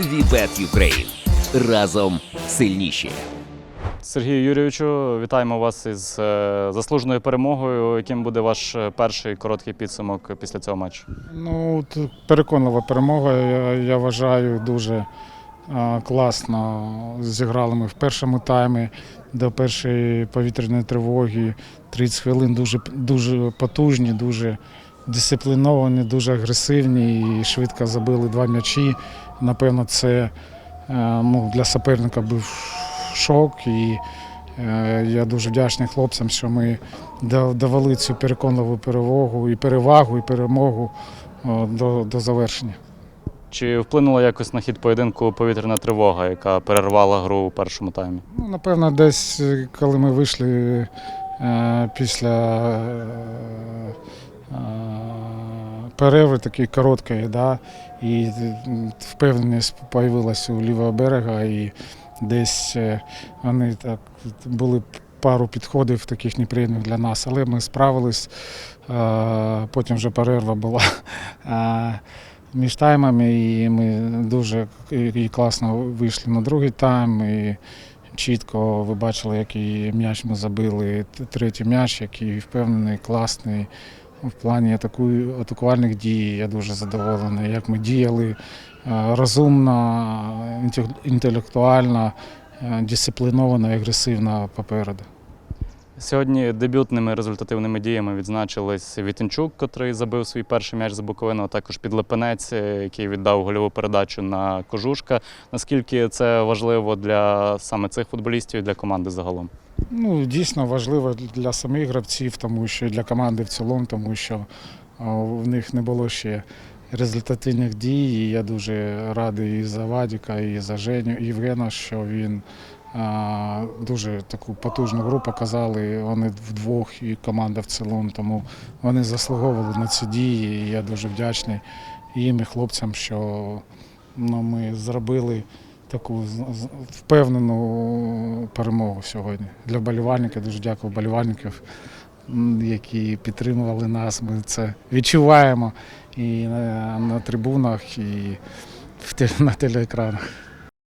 Вібет Юкрейн. Разом сильніші. Сергію Юрійовичу, вітаємо вас із е, заслуженою перемогою. Яким буде ваш е, перший короткий підсумок після цього матчу? Ну, переконлива перемога. Я, я вважаю, дуже класно зіграли ми в першому таймі до першої повітряної тривоги. 30 хвилин дуже, дуже потужні, дуже дисципліновані, дуже агресивні і швидко забили два м'ячі. Напевно, це е, ну, для суперника був шок. І е, я дуже вдячний хлопцям, що ми довели цю переконливу перемогу і перевагу, і перемогу до, до завершення. Чи вплинула якось на хід поєдинку повітряна тривога, яка перервала гру у першому таймі? Ну, напевно, десь е, коли ми вийшли е, після перерви такої короткої, да, і впевненість з'явилася у лівого берега, і десь е, вони так були пару підходів таких неприємних для нас, але ми справились. Потім вже перерва була. Між таймами, і ми дуже і класно вийшли на другий тайм. І чітко ви бачили, який м'яч ми забили. Третій м'яч, який впевнений, класний. В плані атаку... атакувальних дій я дуже задоволений, як ми діяли е, розумно, інтел- інтелектуально, е, дисципліновано і агресивно попереду. Сьогодні дебютними результативними діями відзначились Вітенчук, котрий забив свій перший м'яч за Буковину, а також Підлепенець, е, який віддав гольову передачу на Кожушка. Наскільки це важливо для саме цих футболістів і для команди загалом? Ну, дійсно важливо для самих гравців, тому що і для команди в цілому, тому що в них не було ще результативних дій. І я дуже радий і за Вадіка, і за Женю і Євгена, що він а, дуже таку потужну гру показали. Вони вдвох і команда в цілому, тому вони заслуговували на ці дії. І я дуже вдячний їм і хлопцям, що ну, ми зробили таку впевнену перемогу сьогодні. Для болівальників дуже дякую болівальників, які підтримували нас. Ми це відчуваємо і на, на трибунах, і в на телеекранах.